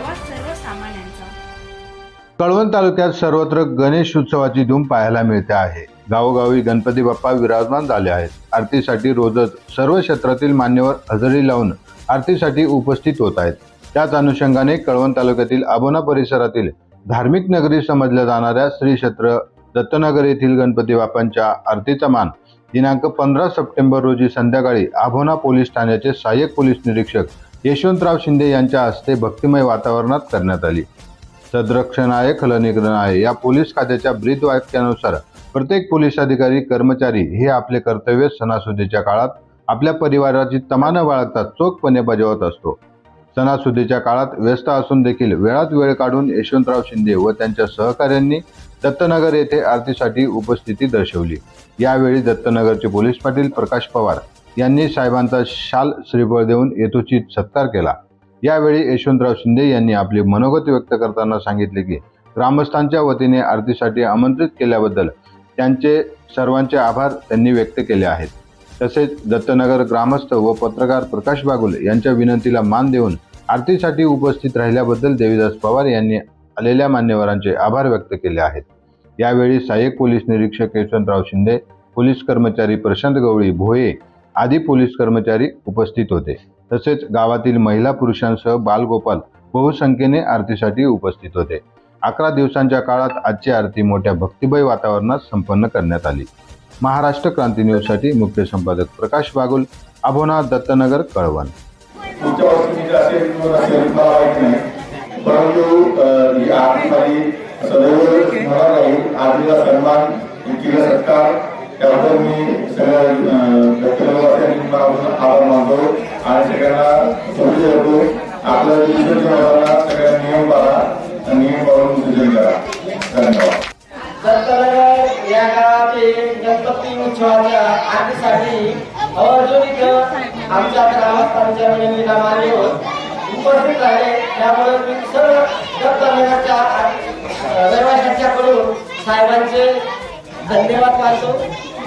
आवाज सर्वसामान्यांचा कळवण तालुक्यात सर्वत्र गणेश उत्सवाची धूम पाहायला मिळते आहे. गावोगावी गणपती बाप्पा विराजमान झाले आहेत. आरतीसाठी रोजच सर्व क्षेत्रातील मान्यवर हजेरी लावून आरतीसाठी उपस्थित होत आहेत. त्याच अनुषंगाने कळवण तालुक्यातील आबोना परिसरातील धार्मिक नगरी समजल्या जाणाऱ्या श्री क्षेत्र दत्तनगर येथील गणपती बाप्पांच्या आरतीचा मान दिनांक पंधरा सप्टेंबर रोजी संध्याकाळी आभोना पोलीस ठाण्याचे सहाय्यक पोलीस निरीक्षक यशवंतराव शिंदे यांच्या हस्ते भक्तिमय वातावरणात करण्यात आली. सदरक्षणाय आहे. या पोलीस खात्याच्या ब्रीद वाक्यानुसार प्रत्येक पोलीस अधिकारी कर्मचारी हे आपले कर्तव्य सणासुदीच्या काळात आपल्या परिवाराची तमानं बाळगता चोखपणे बजावत असतो. सणासुदीच्या काळात व्यस्त असून देखील वेळात वेळ काढून यशवंतराव शिंदे व त्यांच्या सहकाऱ्यांनी दत्तनगर येथे आरतीसाठी उपस्थिती दर्शवली. यावेळी दत्तनगरचे पोलीस पाटील प्रकाश पवार यांनी साहेबांचा शाल श्रीफळ देऊन यथोचित सत्कार केला. यावेळी यशवंतराव शिंदे यांनी आपली मनोगत व्यक्त करताना सांगितले की ग्रामस्थांच्या वतीने आरतीसाठी आमंत्रित केल्याबद्दल त्यांचे सर्वांचे आभार त्यांनी व्यक्त केले आहेत. तसेच दत्तनगर ग्रामस्थ व पत्रकार प्रकाश बागुल यांच्या विनंतीला मान देऊन आरतीसाठी उपस्थित राहिल्याबद्दल देवीदास पवार यांनी आलेल्या मान्यवरांचे आभार व्यक्त केले आहेत. यावेळी सहाय्यक पोलीस निरीक्षक यशवंतराव शिंदे पोलीस कर्मचारी प्रशांत गवळी भोये आदी पोलीस कर्मचारी उपस्थित होते. तसेच गावातील महिला पुरुषांसह बालगोपाल बहुसंख्येने आरतीसाठी उपस्थित होते. अकरा दिवसांच्या काळात आजची आरती मोठ्या भक्तिमय वातावरणात संपन्न करण्यात आली. महाराष्ट्र क्रांती न्यूजसाठी मुख्य संपादक प्रकाश बागुल अभोना दत्तनगर कळवण. परंतु सन्मान सत्कार. त्याबद्दल मी सगळ्या दत्तनगरवासियांनी मनापासून आभार मानतो आणि सगळ्यांना संधी देतो आपल्या विश्वासाला सगळ्या नियम पाळा नियम पाळून विसर्जन करा धन्यवाद दत्तनगर या गावातील गणपती उत्सवाच्या आरतीसाठी इथं आमच्या ग्रामस्थांच्या विनंतीला मान्य उपस्थित राहिले त्यामुळे मी सर्व दत्तनगरच्या अ, रहिवाशांच्याकडून साहेबांचे धन्यवाद मानतो